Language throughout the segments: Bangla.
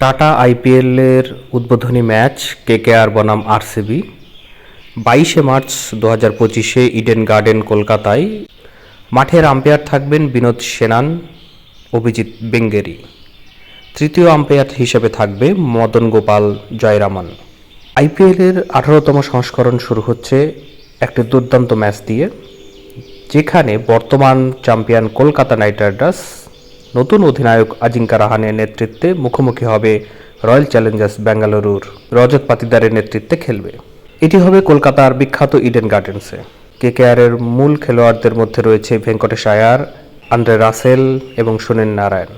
টাটা আইপিএলের উদ্বোধনী ম্যাচ, কেকেআর বনাম আরসিবি। বাইশে মার্চ দু হাজার পঁচিশে ইডেন গার্ডেন, কলকাতায়। মাঠের আম্পায়ার থাকবেন বিনোদ সেনান, অভিজিৎ বেঙ্গেরি। তৃতীয় আম্পায়ার হিসেবে থাকবে মদন গোপাল জয়রামান। আইপিএলের আঠারোতম সংস্করণ শুরু হচ্ছে একটি দুর্দান্ত ম্যাচ দিয়ে, যেখানে বর্তমান চ্যাম্পিয়ন কলকাতা নাইট রাইডার্স নতুন অধিনায়ক আজিঙ্কা রাহানের নেতৃত্বে মুখোমুখি হবে রয়্যাল চ্যালেঞ্জার্স বেঙ্গালুরুর রজত পাতিদারের নেতৃত্বে খেলবে। এটি হবে কলকাতার বিখ্যাত ইডেন গার্ডেন্সে। কেকেআরের মূল খেলোয়াড়দের মধ্যে রয়েছে ভেঙ্কটেশ আয়ার আন্দ্রে রাসেল এবং সুনীল নারায়ণ।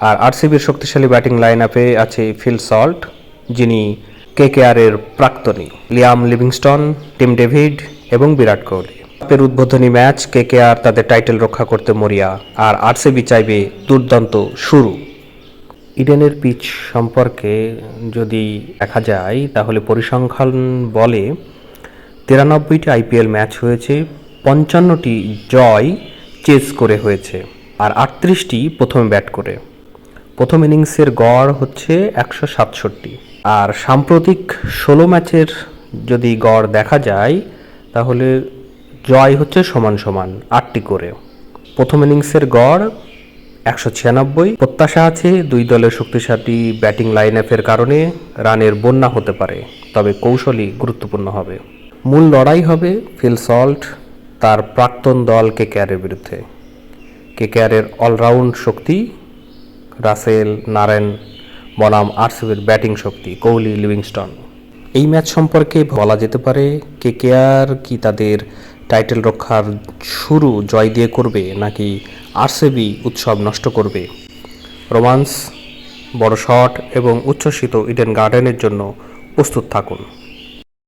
আর আরসিবির শক্তিশালী ব্যাটিং লাইন আপে আছে ফিল সল্ট, যিনি কেকেআরের প্রাক্তনী। লিয়াম লিভিংস্টন, টিম ডেভিড এবং বিরাট কোহলি। কাপের উদ্বোধনী ম্যাচ, কেকেআর তাদের টাইটেল রক্ষা করতে মরিয়া, আর আরসিবি চাইবে দুর্দান্ত শুরু। ইডেনের পিচ সম্পর্কে যদি দেখা যায়, তাহলে পরিসংখ্যান বলে তিরানব্বইটি আইপিএল ম্যাচ হয়েছে, পঞ্চান্নটি জয় চেস করে হয়েছে, আর আটত্রিশটি প্রথমে ব্যাট করে। প্রথম ইনিংসের গড় হচ্ছে একশো সাতষট্টি। আর সাম্প্রতিক ষোলো ম্যাচের যদি গড় দেখা যায়, তাহলে জয় হচ্ছে সমান সমান আটটি করে। প্রথম ইনিংসের গড় একশো ছিয়ানব্বই। প্রত্যাশা আছে দুই দলের শক্তিশালী ব্যাটিং লাইন আপের কারণে রানের বন্যা হতে পারে, তবে কৌশলই গুরুত্বপূর্ণ হবে। মূল লড়াই হবে ফিল সল্ট, তার প্রাক্তন দল কেকেআরের বিরুদ্ধে। কেকেআরের অলরাউন্ড শক্তি, রাসেল নারায়ণ, বনাম আরসিবির ব্যাটিং শক্তি, কোহলি, লিভিংস্টন। এই ম্যাচ সম্পর্কে বলা যেতে পারে, কেকেআর কি তাদের টাইটেল রক্ষার শুরু জয় দিয়ে করবে নাকি আরসিবি উৎসব নষ্ট করবে? রোমান্স, বড় শট এবং উচ্ছ্বসিত ইডেন গার্ডেনের জন্য প্রস্তুত থাকুন।